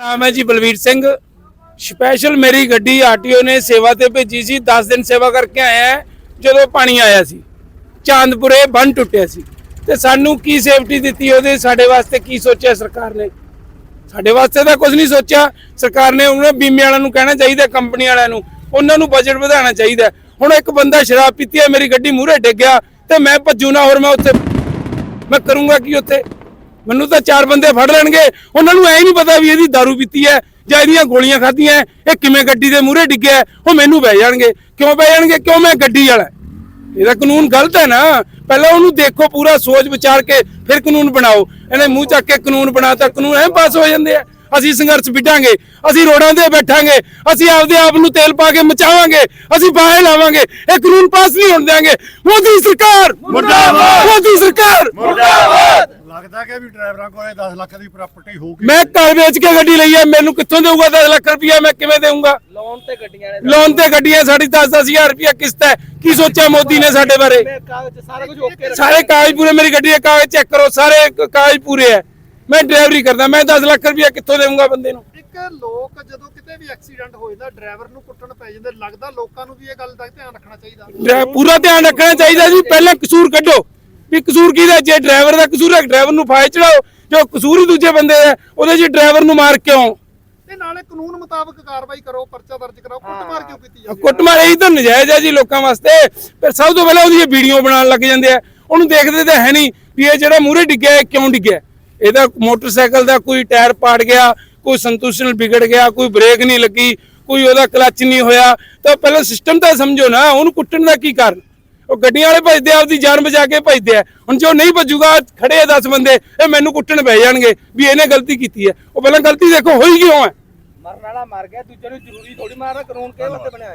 ਨਾਮ ਹੈ ਜੀ ਬਲਵੀਰ ਸਿੰਘ। ਸਪੈਸ਼ਲ ਮੇਰੀ ਗੱਡੀ ਆਰਟੀਓ ਨੇ ਸੇਵਾ ਤੇ ਭੇਜੀ ਸੀ। 10 ਦਿਨ ਸੇਵਾ ਕਰਕੇ ਆਇਆ ਜਦੋਂ ਪਾਣੀ ਆਇਆ ਸੀ। ਚਾਂਦਪੁਰੇ ਬੰਨ ਟੁੱਟਿਆ ਸੀ। ਤੇ ਸਾਨੂੰ ਕੀ ਸੇਫਟੀ ਦਿੱਤੀ ਉਹਦੇ? ਸਾਡੇ ਵਾਸਤੇ ਕੀ ਸੋਚਿਆ ਸਰਕਾਰ ਨੇ? ਸਾਡੇ ਵਾਸਤੇ ਤਾਂ ਕੁਝ ਨਹੀਂ ਸੋਚਿਆ। ਸਰਕਾਰ ਨੇ ਉਹਨਾਂ ਬੀਮੇ ਵਾਲਿਆਂ ਨੂੰ ਕਹਿਣਾ ਚਾਹੀਦਾ ਕੰਪਨੀ ਵਾਲਿਆਂ ਨੂੰ। ਉਹਨਾਂ ਨੂੰ ਬਜਟ ਵਧਾਉਣਾ ਚਾਹੀਦਾ ਹੁਣ ਇੱਕ ਬੰਦਾ ਸ਼ਰਾਬ ਪੀਤੀ ਹੈ, ਮੇਰੀ ਗੱਡੀ ਮੂਹਰੇ ਡਿੱਗ ਗਿਆ ਤੇ ਮੈਂ ਭੱਜੂ ਨਾ, ਹੋਰ ਮੈਂ ਉੱਥੇ ਮੈਂ ਕਰੂੰਗਾ ਕੀ ਉੱਥੇ? ਮੈਨੂੰ ਤਾਂ ਚਾਰ ਬੰਦੇ ਫੜ ਲੈਣਗੇ। ਉਹਨਾਂ ਨੂੰ ਐ ਨਹੀਂ ਪਤਾ ਵੀ ਇਹਦੀ दारू ਪੀਤੀ ਹੈ ਜਾਂ ਇਹਦੀਆਂ ਗੋਲੀਆਂ ਖਾਧੀਆਂ ਇਹ ਕਿਵੇਂ ਗੱਡੀ ਦੇ ਮੂਹਰੇ ਡਿੱਗਿਆ ਉਹ ਮੈਨੂੰ ਬਹਿ ਜਾਣਗੇ। ਕਿਉਂ ਬਹਿ ਜਾਣਗੇ? ਕਿਉਂ ਮੈਂ ਗੱਡੀ ਵਾਲਾ ਇਹਦਾ ਕਾਨੂੰਨ ਗਲਤ ਹੈ ਨਾ। ਪਹਿਲਾਂ ਉਹਨੂੰ ਦੇਖੋ ਪੂਰਾ ਸੋਚ ਵਿਚਾਰ ਕੇ ਫਿਰ ਕਾਨੂੰਨ ਬਣਾਓ। ਇਹਨੇ ਮੂੰਹ ਚੱਕ ਕੇ ਕਾਨੂੰਨ ਬਣਾਤਾ ਕਾਨੂੰਨ ਐ ਪਾਸ ਹੋ ਜਾਂਦੇ ਆ। ਅਸੀਂ ਸੰਘਰਸ਼ ਵਿੱਢਾਂਗੇ ਅਸੀਂ ਰੋਡਾਂ ਤੇ ਬੈਠਾਂਗੇ ਅਸੀਂ ਆਪਦੇ ਆਪ ਨੂੰ ਤੇਲ ਪਾ ਕੇ ਮਚਾਵਾਂਗੇ ਅਸੀਂ ਬਾਹਰ ਲਾਵਾਂਗੇ। ਇਹ ਕਾਨੂੰਨ ਪਾਸ ਨਹੀਂ ਹੋਣ ਦੇਵਾਂਗੇ ਮੋਦੀ ਸਰਕਾਰ! ਮੁਰਦਾਬਾਦ! ਮੋਦੀ ਸਰਕਾਰ ਲੱਗਦਾ ਕਿ ਵੀ ਡਰਾਈਵਰਾਂ ਕੋਲੇ 10 ਲੱਖ ਦੀ ਪ੍ਰਾਪਰਟੀ ਹੋਊਗੀ? ਮੈਂ ਘਰ ਵੇਚ ਕੇ ਗੱਡੀ ਲਈ ਹੈ ਮੈਨੂੰ ਕਿੱਥੋਂ ਦੇਊਗਾ 10 ਲੱਖ ਰੁਪਇਆ ਮੈਂ ਕਿਵੇਂ ਦੇਊਂਗਾ? ਲੋਨ ਤੇ ਗੱਡੀਆਂ ਨੇ ਲੋਨ ਤੇ ਗੱਡੀਆਂ ਸਾਡੀ 10-10000 ਰੁਪਇਆ ਕਿਸ਼ਤ ਹੈ। ਕੀ ਸੋਚਿਆ ਮੋਦੀ ਨੇ ਸਾਡੇ ਬਾਰੇ? ਕਾਗਜ਼ ਸਾਰਾ ਕੁਝ ਓਕੇ ਸਾਰੇ ਕਾਗਜ਼ ਪੂਰੇ ਮੇਰੀ ਗੱਡੀ ਦੇ ਕਾਗਜ਼ ਚੈੱਕ ਕਰੋ ਸਾਰੇ ਕਾਗਜ਼ ਪੂਰੇ ਹੈ। ਮੈਂ ਡਰਾਈਵਰੀ ਕਰਦਾ ਮੈਂ 10 ਲੱਖ ਰੁਪਇਆ ਕਿੱਥੋਂ ਦੇਵਾਂਗਾ ਬੰਦੇ ਨੂੰ? ਇੱਕ ਲੋਕ ਜਦੋਂ ਕਿਤੇ ਵੀ ਐਕਸੀਡੈਂਟ ਹੋ ਜਾਂਦਾ ਡਰਾਈਵਰ ਨੂੰ ਕੁੱਟਣ ਪੈ ਜਾਂਦੇ ਲੱਗਦਾ ਲੋਕਾਂ ਨੂੰ ਵੀ ਇਹ ਗੱਲ ਦਾ ਧਿਆਨ ਰੱਖਣਾ ਚਾਹੀਦਾ। ਪੂਰਾ ਧਿਆਨ ਰੱਖਣਾ ਚਾਹੀਦਾ ਜੀ ਪਹਿਲਾਂ ਕਸੂਰ ਕੱਢੋ। ਵੀ ਕਸੂਰ ਕਿਹਦਾ ਜੇ ਡਰਾਈਵਰ ਦਾ ਕਸੂਰ ਹੈ ਡਰਾਈਵਰ ਨੂੰ ਫਾਇਰ ਚੜਾਓ ਜੋ ਕਸੂਰ ਹੀ ਦੂਜੇ ਬੰਦੇ ਦਾ ਹੈ, ਉਹਦੇ ਜੀ ਡਰਾਈਵਰ ਨੂੰ ਮਾਰ ਕਿਉਂ ਤੇ ਨਾਲੇ ਕਾਨੂੰਨ ਮੁਤਾਬਕ ਕਾਰਵਾਈ ਕਰੋ ਪਰਚਾ ਦਰਜ ਕਰਾਓ ਕੁੱਟਮਾਰ ਕਿਉਂ ਕੀਤੀ ਜਾਂਦੀ ਹੈ? ਕੁੱਟਮਾਰ ਇਹੀ ਤਾਂ ਨਜਾਇਜ਼ ਹੈ ਜੀ ਲੋਕਾਂ ਵਾਸਤੇ। ਪਰ ਸਭ ਤੋਂ ਪਹਿਲਾਂ ਉਹਦੀ ਵੀਡੀਓ ਬਣਾਉਣ ਲੱਗ ਜਾਂਦੇ ਆ। ਉਹਨੂੰ ਦੇਖਦੇ ਤਾਂ ਹੈ ਨਹੀਂ ਵੀ ਇਹ ਜਿਹੜਾ ਮੂਹਰੇ ਡਿੱਗਿਆ ਇਹ ਕਿਉਂ ਡਿੱਗਿਆ? ਇਹਦਾ ਮੋਟਰਸਾਈਕਲ ਦਾ ਕੋਈ ਟਾਇਰ ਪਾੜ ਗਿਆ ਕੋਈ ਸੰਤੁਸ਼ਨਲ ਵਿਗੜ ਗਿਆ ਕੋਈ ਬ੍ਰੇਕ ਨਹੀਂ ਲੱਗੀ ਕੋਈ ਉਹਦਾ ਕਲੱਚ ਨਹੀਂ ਹੋਇਆ। ਤਾਂ ਪਹਿਲਾਂ ਸਿਸਟਮ ਤਾਂ ਸਮਝੋ ਨਾ ਉਹਨੂੰ ਕੁੱਟਣ ਦਾ ਕੀ ਕਾਰਨ? ਉਹ ਗੱਡੀਆਂ ਵਾਲੇ ਭੱਜਦੇ ਆ, ਆਪਦੀ ਜਾਨ ਬਚਾ ਕੇ ਭੱਜਦੇ ਆ। ਹੁਣ ਜੋ ਨਹੀਂ ਭੱਜੂਗਾ, ਖੜੇ ਆ 10 ਬੰਦੇ, ਇਹ ਮੈਨੂੰ ਕੁੱਟਣ ਪੈ ਜਾਣਗੇ ਵੀ ਇਹਨੇ ਗਲਤੀ ਕੀਤੀ ਹੈ। ਉਹ ਪਹਿਲਾਂ ਗਲਤੀ ਦੇਖੋ, ਹੋਈ ਕਿਉਂ ਹੈ? ਮਰਨ ਵਾਲਾ ਮਰ ਗਿਆ, ਦੂਜੇ ਨੂੰ ਜ਼ਰੂਰੀ ਥੋੜੀ ਮਾਰਨਾ ਕਾਨੂੰਨ ਕਿਹਦੇ ਵਾਸਤੇ ਬਣਿਆ